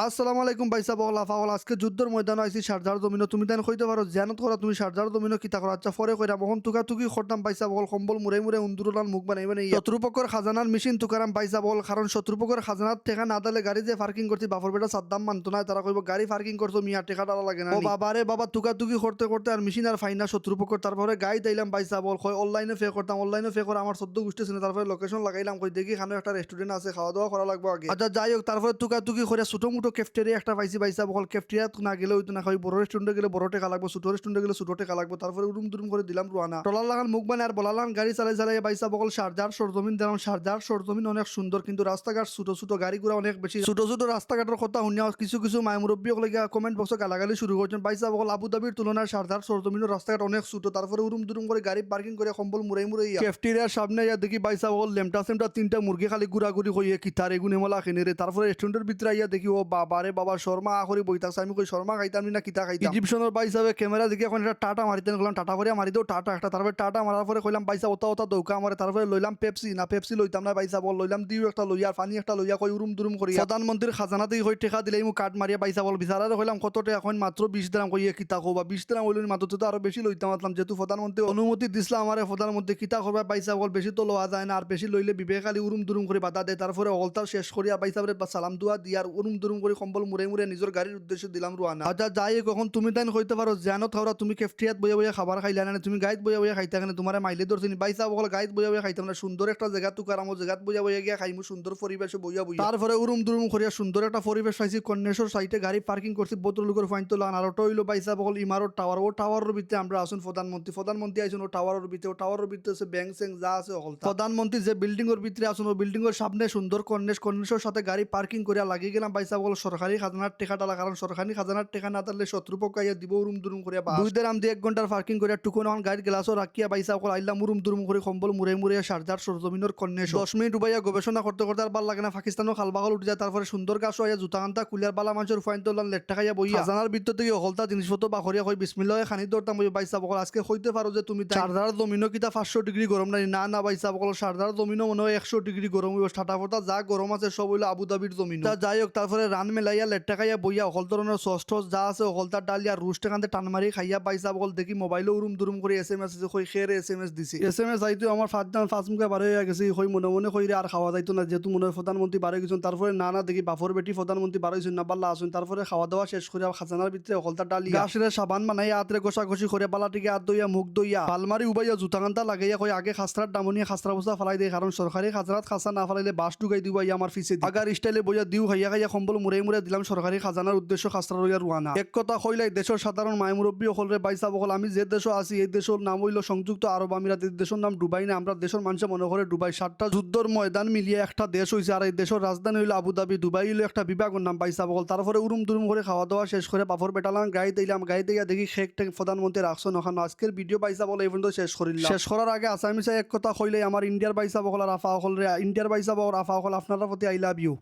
আসসালামু আলাইকুম বাইসা বগলা ফাগল আজকে যুদ্ধের ময়দান আইছি সারজার জমিন তুমি তাই কইতে পারো। জানত করা তুমি সারজার জমিন কিতা করা। আচ্ছা পরে কইরা মহন তুকা তুকি খরতাম বাইসা বগল কম্বল মুরে মুরে উন্দুরলান মুখ বানাই মানে শত্রুপক্ষর খাজানার মেশিন তুকারাম বাইসা বগল কারণ শত্রুপক্ষর খাজানার টেকা না দিলে গাড়ি যে পার্কিং করছি বাপর বেটা সাদ্দাম মানতো না। তারা কইব গাড়ি পার্কিং করছ মিয়া টেকা ডালা লাগে না ও বাবা রে বাবা তুকা তুকি করতে করতে আর মেশিন আর ফাইনা শত্রুপক্ষর তারপরে গাই দিলাম বাইসা বল কয় অনলাইনে পে করতাম অনলাইনে ফে করে আমার সদ্য গোষ্ঠী ছিল। তারপরে লোকেশন লাগাইলাম কই দেখি খানো একটা রেস্টুরেন্ট আছে খাওয়া দাওয়া করা লাগবে আগে। আচ্ছা যাই হোক তারপরে তুকা তুকি করে ছোটো মোটো ক্যাফটেরিয়া একটা পাইছি বাইসা বকল ক্যাফটেরিয়া না গেলে হইতো না খাই বড় রেস্টুরেন্টে গেলে বড় টাকা লাগবে, ছোটো রেস্টুরেন্টে গেলে ছোটো টাকা লাগবে, তারপরে উরুম দুরুম করে দিলাম রুয়ানা। টলার লাগান মুখ বানে আর বলালান গাড়ি চালাই চালাই বাইসা বকল সারজার সরজমিন দিলাম সারজার সরজমিন অনেক সুন্দর, কিন্তু রাস্তাঘাট ছোট, ছোটো গাড়িগুলো অনেক বেশি। ছোট, ছোটো রাস্তাঘাটের কথা শুনিয়া কিছু কিছু মায় মুরব্বী হলে কমেন্ট বক্সে গালাগালি শুরু করছেন। বাইসা বকল আবুধাবির তুলনায় সারজার সরজমিনের রাস্তাঘাট অনেক ছোটো, তারপরে উরুম দুরুম করে গাড়ি পার্কিং করে কম্বল মুড়াই মুড়াই ক্যাফটেরিয়ার সামনে ইয়া দেখি বাইসা বকল লেমটা সেমটা তিনটা মুরগি খালি ঘুরাঘুরি হইয়ে কিতার এগুন এমলা কিনে রে, তারপরে রেস্টুরেন্টের ভিতরে আইয়া দেখি, ও বাবা রে বাবা শর্মা আখরি বই থাকছে। আমি কই শর্মা খাইতাম না কিতা খাইতাম? ইজিপশনের বাইস হবে ক্যামেরা দেখি এখন একটা টাটা মারিতেন কইলাম টাটা করে মারি দেও টাটা। একটা তারপরে টাটা মারার পরে কইলাম বাইসা ওতা ওতা দৌকা মারে তারপরে লইলাম পেপসি না পেপসি লইতাম না বাইসা বল লইলাম দিও একটা লইয়া পানি একটা লইয়া কই উরুম দুরুম করি প্রধানমন্ত্রীর খাজানাতেই হই টেকা দিলেই মু কাট মারিয়া বাইসা বল। বিচারারে কইলাম কত টাকা এখন মাত্র বিশ দিলাম কইয়ে কিতা কবা? বিশ দিলাম হইলেন মাত্র তো আরও বেশি লইতাম আসলাম যেহেতু প্রধানমন্ত্রী অনুমতি দিছিল আমারে প্রধানমন্ত্রী কিতা করবা বাইসা বল বেশি তো লওয়া যায় না আর বেশি লইলে বিবেক আলী উরুম দুরুম করে বাধা দেয় তারপরে অলতার শেষ করিয়া বাইসা সালাম দুয়া দিয়ার উরুম দুরুম করে কম্বল মুড়ে মুড়ে নিজের গাড়ির উদ্দেশ্যে দিলাম রুয়ানা আচ্ছা যাই কখন, তুমি তাই কইতে পারো জানো থাওরা তুমি কেফটিয়াত বইয়া বইয়া খাবার খাইলা না তুমি গাইত বইয়া বইয়া খাইতা কেন? তোমার মাইলে ধরছি বাইসা বকল গাইত বইয়া বইয়া খাইতাম না সুন্দর একটা জায়গা তুকার আমার জায়গাত বইয়া বইয়া গিয়া খাইমু সুন্দর পরিবেশে বইয়া বইয়া তারপরে উরুম দুরুম করিয়া সুন্দর একটা পরিবেশ পাইছি কন্যাশ্বর সাইটে গাড়ি পার্কিং করছি বোতল লোকের ফাইন তো লান আর ওটা হইল বাইসা বকল ইমারত টাওয়ার ও টাওয়ারের ভিতরে আমরা আসুন প্রধানমন্ত্রী প্রধানমন্ত্রী আইসুন ও টাওয়ারের ভিতরে ও টাওয়ারের ভিতরে আছে ব্যাংক স্যাং যা আছে হল প্রধানমন্ত্রী যে বিল্ডিং এর ভিতরে আসুন ও বিল্ডিং এর সামনে সুন্দর কন্যাস কন্যাশ্বর সাথে গাড়ি পার্কিং করিয়া লাগিয়ে গেলাম বাইসা বকল সরকারি খাজানার টেকা টালা কারণ সরকারি খাজানার টেকা না তাহলে শত্রুপক্ষ আইয়া দিব উরুম দুরুম করিয়া বা দুই দেরাম দিয়ে এক ঘণ্টার পার্কিং করিয়া টুকুন এখন গাড়ির গ্লাসও রাখিয়া বাইসা কল আইলাম মুরুম দুরুম করে কম্বল মুড়ে মুড়ে সারজার সরজমিনের কন্যা দশ মিনিট উবাইয়া গবেষণা করতে করতে আর ভালো লাগে না পাকিস্তানও খালবাগল উঠে যায় তারপরে সুন্দর গাছ আইয়া জুতা কান্তা কুলিয়ার বালা মানুষের ফাইন তোলান লেট্টা খাইয়া বই জানার ভিতর থেকে অকলতা জিনিসপত্র বাখরিয়া কই বিসমিল্লাহ খানি দরতাম বই বাইসা বকল আজকে হইতে পারো যে তুমি সারদার জমিনও কিতা পাঁচশো ডিগ্রি গরম নাই না না বাইসা বকল সারদার জমিনও মনে হয় একশো ডিগ্রি গরম হইব ঠাটা ফটা যা গরম আছে সব হইল আবুধাবির জমিন তা যাই হোক তারপরে রান মেলাইয়া, লেট্টা খাইয়া বইয়া, অকল ধরনের সস টস যা আছে অকলতার ডালিয়া রুষ্ট কান্দে টান মারি খাইয়া পাইসা বল দেখি মোবাইলে উরুম দুরুম করে এস এম এস কই খেয়ে এস এম এস দিছি। এস এম এস আইতো আমার ফার্স্ট দাম ফার্স্ট মুখে বার হয়ে গেছে কই মনে মনে কইরে আর খাওয়া যাইতো না যেহেতু মনে হয় প্রধানমন্ত্রী বার গেছেন তারপরে না না, দেখি বাফর বেটি প্রধানমন্ত্রী বার হয়েছেন না বাল্লা আসুন তারপরে খাওয়া দাওয়া শেষ করে খাজানার ভিতরে অকলতার ডালি গাছের সাবান বানাই আতরে গোসা ঘষি করে বালাটিকে আত দইয়া মুখ দইয়া পালমারি উবাইয়া, জুতা কান্তা লাগাইয়া কই আগে খাস্তার ডামনিয়া খাস্তার বস্তা ফালাই দেয় কারণ সরকারি খাজরাত খাস্তা না ফালাইলে বাস ঢুকাই দিবা ইয়া আমার ফিসে আগার স্টাইলে বইয়া দিউ খাইয়া খাইয়া কম্বল মুড়ে মুড়ে দিলাম সরকারি খাজানার উদ্দেশ্য খাস্তা রইয়া রুয়ানা এক কথা কইলাই দেশের সাধারণ মায় মুরব্বী সকলরে বাইসা বকল আমি যে দেশ আছি, এই দেশের নাম হইল সংযুক্ত আরব আমিরাত এই দেশের নাম ডুবাই না, আমরা দেশের মানুষে মনে করে ডুবাই। সাতটা যুদ্ধর ময়দান মিলিয়ে একটা দেশ হয়েছে আর এই দেশের রাজধানী হইল আবুধাবি দুবাই হইল একটা বিভাগের নাম বাইসা বকল তারপরে উরুম দুরুম করে খাওয়া দাওয়া শেষ করে পাফর বেটালাম গাড়ি দিলাম গাড়ি দিয়ে দেখি শেখ টেক প্রধানমন্ত্রী রাখছো নখান আজকের ভিডিও বাইসা বলে এই পর্যন্ত শেষ করিলাম। শেষ করার আগে আসামিসা এক কথা কইলে আমার ইন্ডিয়ার বাইসা বকল আর আফা রে ইন্ডিয়ার বাইসা বকল আফা হল আপনার প্রতি আই লাভ ইউ।